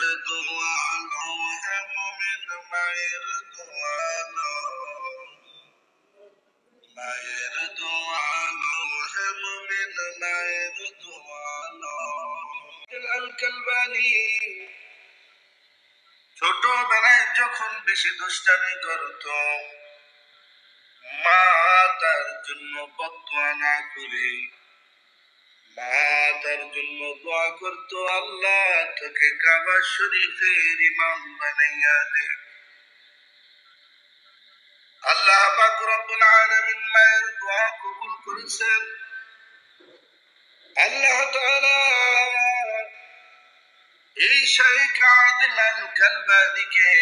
দোয়ানো ছোটবেলায় যখন বেশি দুষ্টামি করত মা তার জন্য না করে মা তার জন্য দোয়া করতো আল্লাহ, তোকে কাবা শরীফের ইমাম বানাইয়া দে। আল্লাহ পাক রব্বুল আলামিন মায়ের দোয়া কবুল করেছেন। আল্লাহ তাআলা এই শাইখ আদনান কালবাদিকে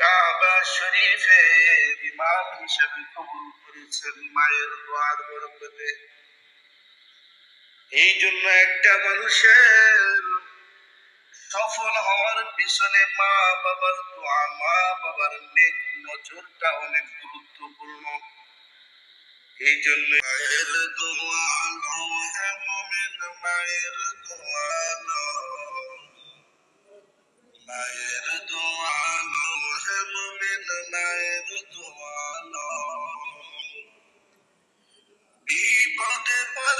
কাবা শরীফের ইমাম হিসেবে কবুল করেছেন মায়ের দোয়ার বরকতে। এই জন্য একটা মানুষের সফল হওয়ার পিছনে মা বাবার দোয়া, মা বাবার নেক নজরটা অনেক গুরুত্বপূর্ণ। এই জন্য মায়ের দোয়া লো হে মুমিন, মায়ের দোয়া